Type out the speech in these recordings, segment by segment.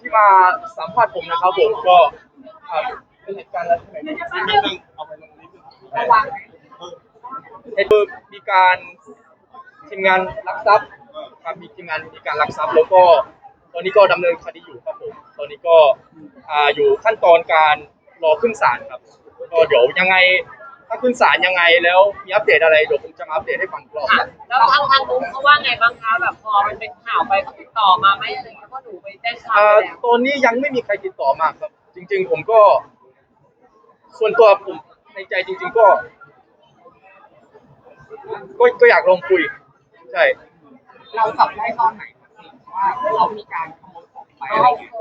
ที่มาสัมภาษณ์ผมนะครับผมก็อ่าเป็นเหตุการณ์แล้วใช่ไหมเอาไปลงนิดนึงระวังเหตุคือมีการทีมงานลักทรัพย์ครับมีทีมงานมีการลักทรัพย์แล้วก็ตอนนี้ก็ดำเนินคดีอยู่ครับผมตอนนี้ก็อ่าอยู่ขั้นตอนการรอขึ้นศาลครับก็เดี๋ยวยังไง ถ้าขึ้นศาลยังไงแล้วมีอัปเดตอะไรเดี๋ยวผมจะมาอัปเดตให้ฟังอีกรอบครับแล้วทางทางนุ้งเขาว่าไงบ้างคะแบบพอมันเป็นข่าวไปเขาติดต่อมาไหมอะไรอย่างเงี้ยเพราะหนูไปแจ้งความอ่าไปแล้วตอนนี้ยังไม่มีใครติดต่อมาครับ จริง ๆ ผมก็ ส่วนตัวผมในใจจริง ๆ ก็ ก็ก็อยากลองคุย ใช่ เราจับได้ตอนไหนว่าเขามีการขโมยของไปอะไรอย่างเงี้ย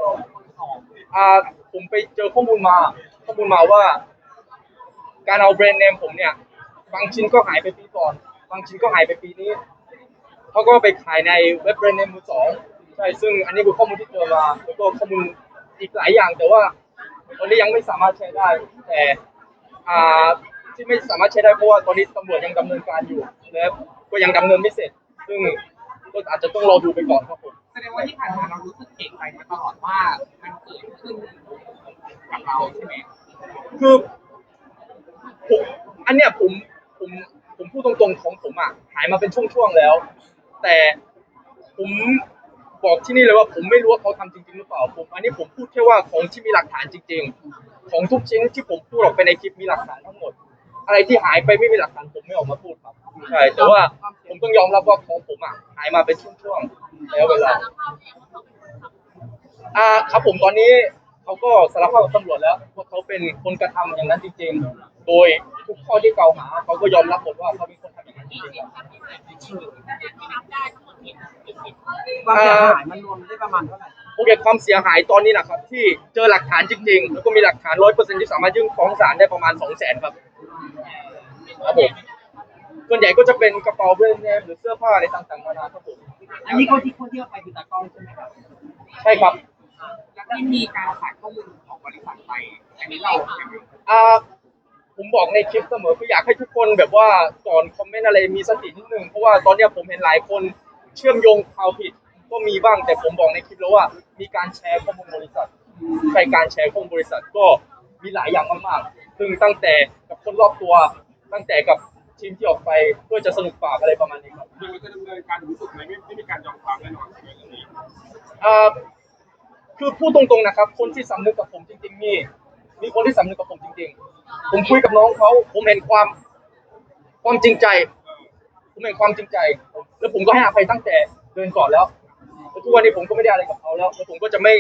อ่าผมไปเจอข้อมูลมา ข้อมูลมาว่า การเอาแบรนด์เนมผมเนี่ย บางชิ้นก็หายไปปีก่อน บางชิ้นก็หายไปปีนี้เขาก็ไปขายในเว็บแบรนด์เนมมือสองใช่ซึ่งอันนี้คือข้อมูลที่เจอมาแล้วก็ข้อมูลอีกหลายอย่างแต่ว่าตอนนี้ยังไม่สามารถใช้ได้ แต่อ่าที่ไม่สามารถใช้ได้เพราะว่าตอนนี้ตำรวจยังดำเนินการอยู่และก็ยังดำเนินไม่เสร็จ ซึ่งก็อาจจะต้องรอดูไปก่อนครับผมแสดงว่าที่ผ่านมาเรารู้สึกเอกใจมาตลอดว่ามันเกิดขึ้นกับเราใช่ไหมคือ ผมอันเนี้ยผมผมผมพูดตรงๆของผมอะหายมาเป็นช่วงๆแล้ว แต่ผมบอกที่นี่เลยว่าผมไม่รู้ว่าเขาทำจริงๆหรือเปล่าผมอันนี้ผมพูดแค่ว่าของที่มีหลักฐานจริง ๆ ของทุกชิ้นที่ผมพูดออกไปในคลิปมีหลักฐานทั้งหมด อะไรที่หายไปไม่มีหลักฐานผมไม่ออกมาพูดครับใช่แต่ว่าผมต้องยอมรับว่าของผมอะหายมาเป็นช่วงๆแล้วเวลาอ่าครับผมตอนนี้ เขาก็สารภาพกับตำรวจแล้วว่าเขาเป็นคนกระทำอย่างนั้นจริงๆ โดยทุกข้อที่กล่าวหาเขาก็ยอมรับหมดว่าเขาเป็นคนทำอย่างนั้นจริงๆความเสียหายมันรวมได้ประมาณเท่าไหร่โอเคความเสียหายตอนนี้นะครับ ที่เจอหลักฐานจริงๆ แล้วก็มีหลักฐานร้อยเปอร์เซ็นที่สามารถยื่นฟ้องศาลได้ประมาณสองแสนครับครับผมส่วนใหญ่ก็จะเป็นกระเป๋าแบรนด์เนมหรือเสื้อผ้าอะไรต่างๆนานาครับผมอันนี้คนที่คนที่เอาไปคือตากล้องใช่ไหมครับ ใช่ครับ แล้วที่มีการขายข้อมูลของบริษัทไปอันนี้เรายังไงอ่าผมบอกในคลิปเสมอคืออยากให้ทุกคนแบบว่าก่อนคอมเมนต์อะไรมีสตินิดนึงเพราะว่าตอนเนี้ยผมเห็นหลายคนเชื่อมโยงข่าวผิดก็มีบ้างแต่ผมบอกในคลิปแล้วว่า มีการแชร์ข้อมูลบริษัทใช่การแชร์ข้อมูลบริษัทก็มีหลายอย่างมากๆซึ่งตั้งแต่กับคนรอบตัว ตั้งแต่กับทีมที่ออกไปเพื่อจะสนุกปากอะไรประมาณนี้ครับคือมันจะดำเนินการถึงที่สุดไหมไม่ไม่มีการยอมความแน่นอนในเรื่องนี้อ่า คือพูดตรงๆนะครับ คนที่สำนึกกับผมจริงๆมีมีคนที่สำนึกกับผมจริง ๆ ผมคุยกับน้องเขาผมเห็นความความจริงใจ ผมเห็นความจริงใจ แล้วผมก็ให้อภัยตั้งแต่เดินก่อนแล้วแล้วทุกวันนี้ผมก็ไม่ได้อะไรกับเขาแล้วแล้วผมก็จะไม่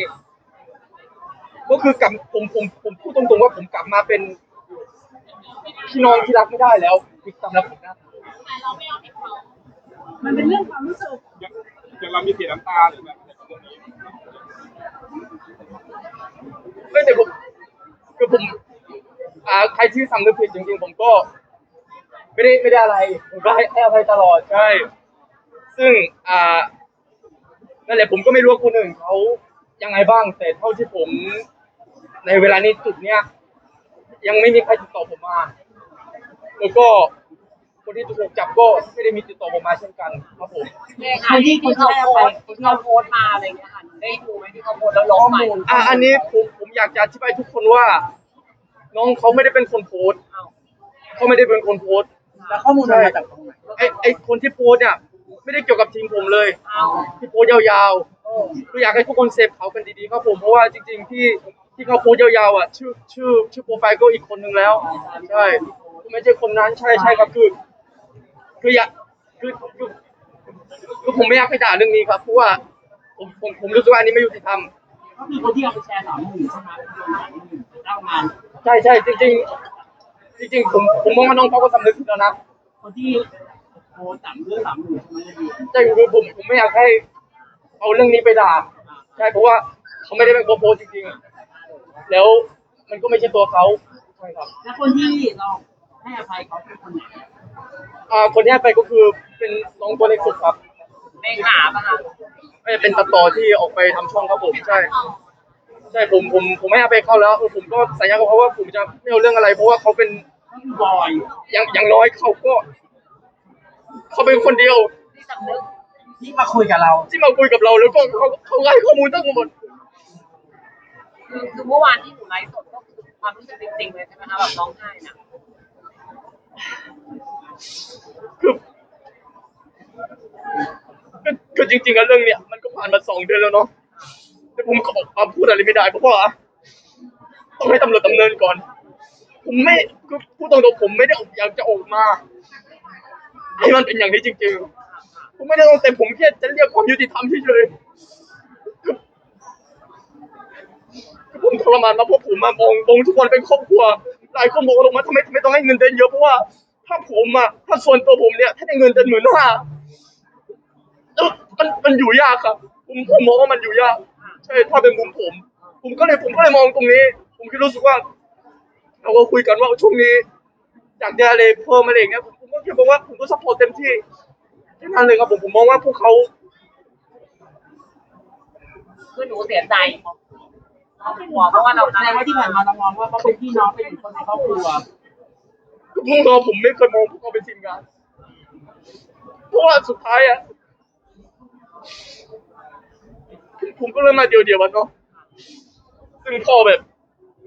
ก็คือกลับผมผมผมพูดตรงๆว่าผมกลับมาเป็นพี่น้องที่รักไม่ได้แล้วอีกสำหรับผมนะมันเป็นเรื่องความรู้สึกอย่างอย่างเรามีเสียน้ำตาหรือแบบ ไรกับเรื่องนี้ไม่แต่ผมคือผมอ่าใครที่สำนึกผิดจริง ๆ ผมก็ ไม่ได้ไม่ได้อะไร ผมก็ให้ให้อภัยตลอดใช่ ซึ่งอ่านั่นแหละผมก็ไม่รู้ว่าคนอื่นเขายังไงบ้าง แต่เท่าที่ผม ในเวลานี้จุดเนี้ยยังไม่มีใครติดต่อผมมา แล้วก็ คนที่ถูกจับก็ไม่ได้มีติดต่อผมมาเช่นกันครับผมเนี่ยค่ะที่ที่เขาโพสต์ที่เขาโพสต์มาอะไรอย่างเงี้ยค่ะได้ดูไหมที่เขาโพสต์แล้วลบไปอะอันนี้ผมผมอยากจะอธิบายทุกคนว่า น้องเขาไม่ได้เป็นคนโพสต์เอาเขาไม่ได้เป็นคนโพสต์แล้วข้อมูลมันมาจากตรงไหนไอไอคนที่โพสต์เนี่ยไม่ได้เกี่ยวกับทีมผมเลย เอาที่โพสต์ยาวๆคืออยากให้ทุกคนเซฟเขากันดีๆครับผมเพราะว่าจริง ๆ ที่ที่เขาโพสต์ยาวๆอะชื่อชื่อชื่อโปรไฟล์ก็อีกคนนึงแล้ว ใช่ไม่ใช่คนนั้นใช่ใช่ครับคือ คืออยากคือคือคือผมไม่อยากไปด่าเรื่องนี้ครับเพราะว่าผมผมผมรู้สึกว่าอันนี้ไม่ยุติธรรม ก็คือคนที่เอาไปแชร์สามหมื่นใช่ไหมเจ้างานใช่ใช่จริง ๆ จริง ๆ ผมผมมองว่าน้องเขาก็สำนึกผิดแล้วนะคนที่โพสต์สามเรื่องสามหมื่นใช่ไหมใช่คือผมผมไม่อยากให้เอาเรื่องนี้ไปด่าใช่เพราะว่าเขาไม่ได้เป็นโกโปรจริงๆ แล้วมันก็ไม่ใช่ตัวเขาใช่ครับ แล้วคนที่เราให้อภัยเขาเป็นคนไหน อ่าคนที่ให้ไปก็คือเป็นน้องตัวเล็กสุดครับเลขาปะคะไม่เป็นตัดต่อที่ออกไปทำช่องครับผมใช่ ใช่ผมผมผมไม่เอาไปเข้าแล้วเออผมก็สัญญากับเขาว่าผมจะไม่เอาเรื่องอะไร เพราะว่าเขาเป็นก็คือบอยอย่างอย่างน้อยเขาก็ เขาเป็นคนเดียว ที่สำนึกที่มาคุยกับเรา ที่มาคุยกับเราแล้วก็เขาเขาให้ข้อมูลทั้งหมดคือคือเมื่อวานที่หนูไลฟ์สดก็คือความรู้สึกจริงๆเลยใช่ไหมคะแบบร้องไห้น่ะ คือคือจริงๆแล้วเรื่องเนี้ยมันก็ผ่านมาสองเดือนแล้วเนาะแต่ผมก็ออกมาพูดอะไรไม่ได้เพราะว่าต้องให้ตำรวจดำเนินก่อน ผมไม่คือพูดตรงๆผมไม่ได้อยากจะออกมาให้มันเป็นอย่างนี้จริงๆ ผมไม่ได้ต้องแต่ผมแค่จะเรียกความยุติธรรมเฉยๆผมทรมานมาเพราะผมมามองมองทุกคนเป็นครอบครัวหลายคนบอกว่าลงมาทำไมไม่ต้องให้เงินเดือนเยอะเพราะว่า ถ้าผมอะถ้าส่วนตัวผมเนี่ย ถ้าได้เงินเดือนหมื่นห้ามันมันอยู่ยากครับผมผมมองว่ามันอยู่ยาก ใช่ถ้าเป็นมุมผม ผมก็เลยผมก็เลยมองตรงนี้ ผมคิดรู้สึกว่าเราก็คุยกันว่าช่วงนี้อยากจะอะไรเพิ่มอะไรอย่างเงี้ยผมผมก็แค่บอกว่าผมก็ซัพพอร์ตเต็มที่แค่นั้นเลยครับผมผมมองว่าพวกเขาคือหนูเสียใจครอบครัวเพราะว่าเราแสดงว่าที่ผ่านมาเรามองว่าเขาเป็นพี่น้องเป็นคนในครอบครัว กเราผมไม่เคยมองพวกเขาเป็นทีมงาน เพราะว่าสุดท้ายอะผมก็เริ่มมาเดียวเดียวกันเนาะ ซึ่งพอแบบ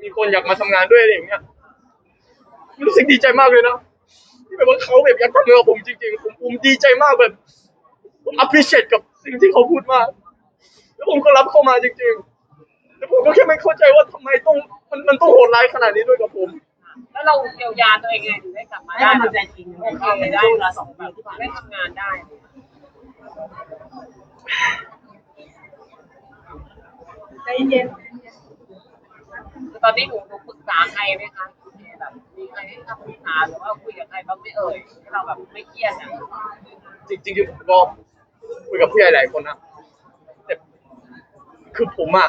มีคนอยากมาทำงานด้วยอะไรอย่างเงี้ย รู้สึกดีใจมากเลยนะที่แบบว่าเขาแบบอยากทำงานกับผมจริงๆ ผมผมดีใจมากแบบ ผม appreciate กับสิ่งที่เขาพูดมาก แล้วผมก็รับเข้ามาจริงๆ แต่ผมก็แค่ไม่เข้าใจว่าทำไมต้องมันมันต้องโหดร้ายขนาดนี้ด้วยกับผม แล้วเราเยียวยาตัวเองไงถึงได้กลับมาให้ได้กำลัแบงบใจจริงโอเคได้ได้เวลาสองปีที่ผ่านได้มาทำงานได้ใจเย็นคือตอนนี้หนูหนูปรึกษาใครไหมคะแบบมีใครให้คำปรึกษาหรือว่าคุยกับใครบ้างไม่เอ่ยให้เราแบบไม่เครียดอะจริงๆผมก็คุยกับผู้ใหญ่หลายคนนะแต่คือผมอะ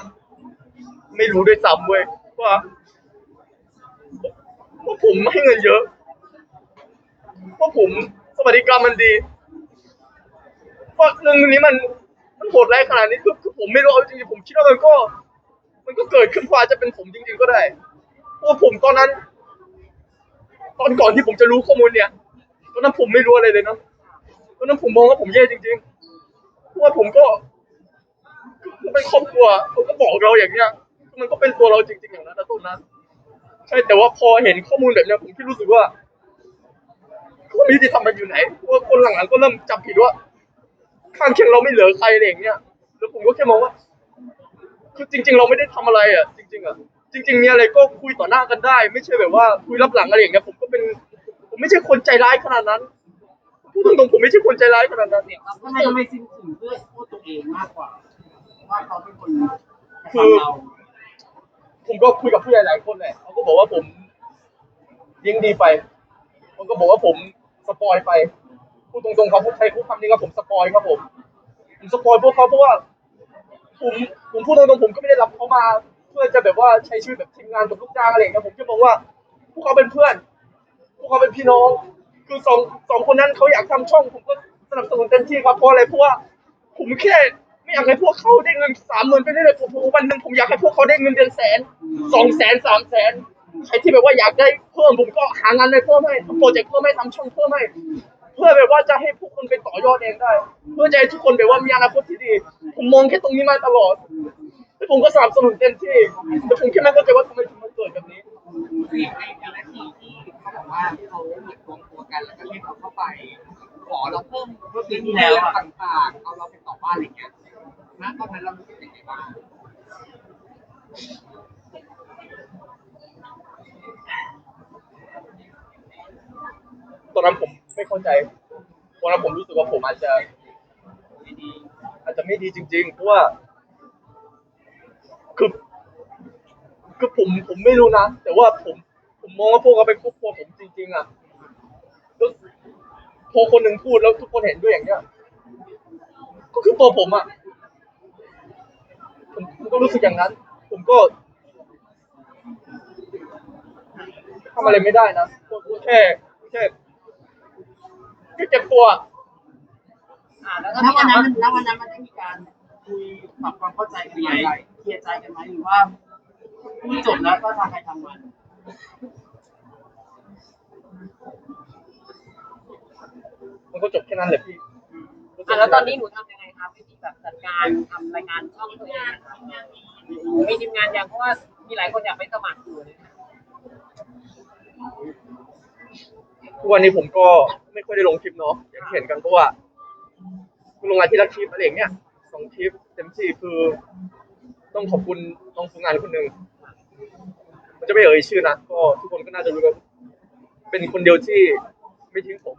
ไม่รู้ด้วยซ้ำเว้ยว่าว่า ผมให้เงินเยอะว่าะผมสวัสดิการมันดีว่าเรื่องนี้มันมันโหดร้ายขนาดนี้คือคือผมไม่รู้เอาจริงๆผมคิดว่ามันก็ มันก็เกิดขึ้นเพราจะเป็นผมจริงๆก็ได้เพราะผมตอนนั้น ตอนก่อนที่ผมจะรู้ข้อมูลเนี่ยตอนนั้นผมไม่รู้อะไรเลยเนาะตอนนั้นผมมองว่าผมแย่จริงๆเพราะว่าผมก็เป็นครอบครัวเขาก็บอกเราอย่างเงี้ยมันก็เป็นตัวเราจริง ๆ อย่างนั้นนะตอนนั้น ใช่แต่ว่าพอเห็นข้อมูลแบบเนี้ยผมคิดรู้สึกว่าความยุติธรรมมันอยู่ไหนเพราะว่าคนหลังๆก็เริ่มจับผิดว่าข้างเคียงเราไม่เหลือใครอะไรอย่างเงี้ยแล้วผมก็แค่มองว่าคือจริง ๆ เราไม่ได้ทำอะไรอะ จริง ๆอะจริง ๆ มีอะไรก็คุยต่อหน้ากันได้ ไม่ใช่แบบว่าคุยรับหลังอะไรอย่างเงี้ยผมก็เป็นผมไม่ใช่คนใจร้ายขนาดนั้นพูดตรงๆผมไม่ใช่คนใจร้ายขนาดนั้นเสียความทำรู้ไมสึกทำไมซิมถึงเพื่อพูดตัวเองมากกว่าว่าเขาเป็นคนคือ ผมก็คุยกับผู้ใหญ่หลายคนแหละเขาก็บอกว่าผมยิงดีไปเขาก็บอกว่าผมสปอยไปพูดตรงๆครับพูดใช้พูดคำนี้ครับผมสปอยครับผมผมสปอยพวกเขาเพราะว่าผมผมพูดตรงๆผมก็ไม่ได้รับเขามา เพื่อจะแบบว่าใช้ชีวิตแบบทีมงานกับลูกจ้างอะไรอย่างเงี้ยผมแค่มองว่า พวกเขาเป็นเพื่อน พวกเขาเป็นพี่น้อง คือสองสองคนนั้นเขาอยากทำช่อง ผมก็สนับสนุนเต็มที่ครับเพราะอะไรเพราะว่าผมแค่ ไม่อยากให้พวกเขาได้เงินสามหมื่นไปเรื่อยๆผมผมวันหนึ่งผมอยากให้พวกเขาได้เงินเดือนแสนสองแสนสามแสนใครที่แบบว่าอยากได้เพิ่มผมก็หางานได้เพิ่มให้ทำโปรเจกต์เพิ่มให้ทำช่องเพิ่มให้เพื่อแบบว่าจะให้พวกคนไปต่อยอดเองได้ เพื่อจะให้ทุกคนแบบว่ามีอนาคตที่ดี ผมมองแค่ตรงนี้มาตลอดแล้วผมก็สนับสนุนเต็มที่แต่ผมแค่ไม่เข้าใจว่าทำไมถึงมันเกิดแบบนี้คือในแต่ละทีที่เขาบอกว่าเขาเหมือนรวมตัวกันแล้วก็เรียกเราเข้าไป ขอเราเพิ่มเพิ่มพื้นที่แล้วต่างๆเอาเราไปต่อบ้านอะไรเงี้ย ณตอนนั้นเรารู้สึกยังไงบ้างตอนนั้นผมไม่เข้าใจตอนนั้นผมรู้สึกว่าผมอาจจะไม่ดีอาจจะไม่ดีจริง ๆ เพราะว่าคือคือผมผมไม่รู้นะ แต่ว่าผมผมมองว่าพวกเขาเป็นครอบครัวผมจริง ๆ อะแล้วพอคนหนึ่งพูดแล้วทุกคนเห็นด้วยอย่างเนี้ย ก็คือตัวผมอะ ก็รู้สึกอย่างนั้น ผมก็ทำอะไรไม่ได้นะก็แค่แค่แค่เจ็บตัว อ่าแล้วก็ณมีวันถามนั้นว่าณวันนั้นมันได้มีการคุยปรับความเข้าใจกันไหมเคลียร์ใจกันไหมหรือว่าคุยจบแล้วก็ทางใครทางมันมันก็จบแค่นั้นแหละพี่ อ่าแล้วตอนนี้หนูทำยังไง คะวิธีแบบจัดการทำรายการช่องตัวเองอะคะมีทีมงานยังเพราะว่ามีหลายคนอยากไปสมัครอยู่เลยทุกวันนี้ผมก็ไม่ค่อยได้ลงคลิปเนาะอย่างที่เห็นกันเพราะว่าลงงานที่ละคลิปอะไรอย่างเงี้ยสองคลิปเต็มที่คือ ต้องขอบคุณน้องฝึกงานคนหนึ่งมันจะไม่เอ่ยชื่อนะก็ทุกคนก็น่าจะรู้กันเป็นคนเดียวที่ไม่ทิ้งผม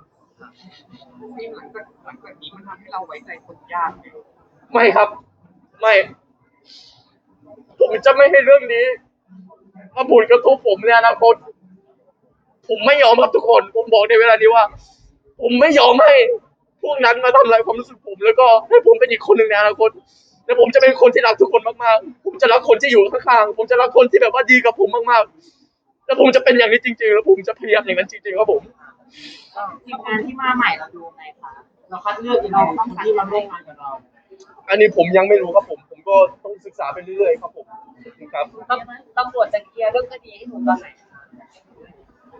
ที่หลังจากหลังจากนี้มันทำให้เราไว้ใจคนยากเลยไม่ครับ ไม่ ผมจะไม่ให้เรื่องนี้มาผลกระทบผมในอนาคตผมไม่ยอมครับทุกคน ผมบอกในเวลานี้ว่า ผมไม่ยอมให้พวกนั้นมาทำลายความรู้สึกผมแล้วก็ให้ผมเป็นอีกคนหนึ่งในอนาคตและผมจะเป็นคนที่รักทุกคนมากๆ ผมจะรักคนที่อยู่ข้างๆ ผมจะรักคนที่แบบว่าดีกับผมมากๆ แล้วผมจะเป็นอย่างนี้จริงๆ แล้วผมจะพยายามอย่างนั้นจริงๆครับผม ทีมงานที่มาใหม่เราดูไงคะเราคัดเลือกยังไงคนที่มาร่วมงานกับเราอันนี้ผมยังไม่รู้ครับผม ผมก็ต้องศึกษาไปเรื่อยๆครับผมครับตำตำรวจจะเคลียร์เรื่องคดีให้หนูตอนไหน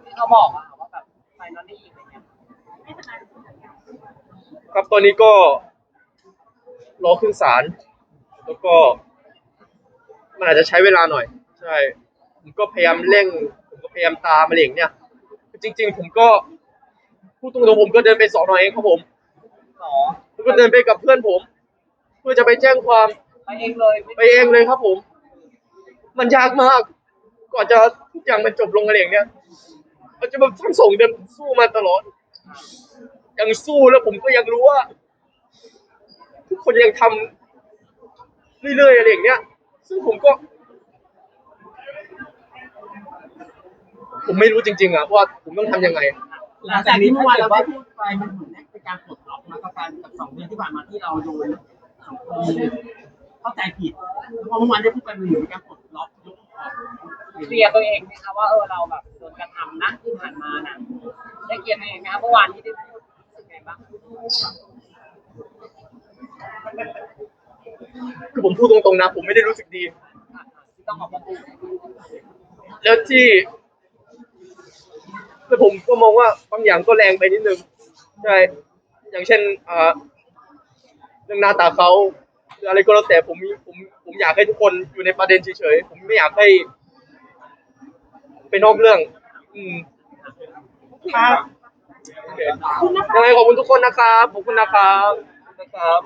ที่เขาบอกอะว่าแบบไฟนอลลี่อะไรเงี้ยครับตอนนี้ก็รอขึ้นศาลแล้วก็มันอาจจะใช้เวลาหน่อย ใช่ ผมก็พยายามเร่ง ผมก็พยายามตามอะไรอย่างเนี้ยจริง ๆ ผมก็ พูดตรงๆผมก็เดินไปสอนอเองครับผมหรอผมก็เดินไปกับเพื่อนผม เพื่อจะไปแจ้งความไปเองเลยไม่ไปเองเลยครับผม มันยากมากก่อนจะทุกอย่างมันจบลงอะไรอย่างเนี้ยมันจะแบบทั้งสองเดือนสู้มาตลอด ยังสู้แล้วผมก็ยังรู้ว่าทุกคนยังทำเรื่อยๆอะไรอย่างเนี้ย ซึ่งผมก็ ผมไม่รู้จริงๆอะว่าผมต้องทำยังไง หลังจากที่เมื่อวานเราได้พูดไปมันเหมือนเป็นการปลดล็อกมาตรการกับสองเดือนที่ผ่านมาที่เราโดนสังคมเข้าใจผิดเพราะเมื่อวานได้พูดไปมันเหมือนเป็นการปลดล็อกยกออกเคลียร์ตัวเองไหมคะว่าเออเราแบบโดนกระทำนะที่ผ่านมาน่ะได้เคลียร์ตัวเองไหมคะเมื่อวานที่ได้พูดรู้สึกไงบ้างคือผมพูดตรงๆนะ ผมไม่ได้รู้สึกดีที่ต้องออกมาพูดแล้วที่ แล้วผมก็มองว่าบางอย่างก็แรงไปนิดนึงใช่อย่างเช่นอ่าเรื่องหน้าตาเขาหรืออะไรก็แล้วแต่ผมมีผมผมอยากให้ทุกคนอยู่ในประเด็นเฉยๆผมไม่อยากให้ไปนอกเรื่อง อืมครับโอเคยังไงขอบคุณทุกคนนะครับขอบคุณนะครับนะครับ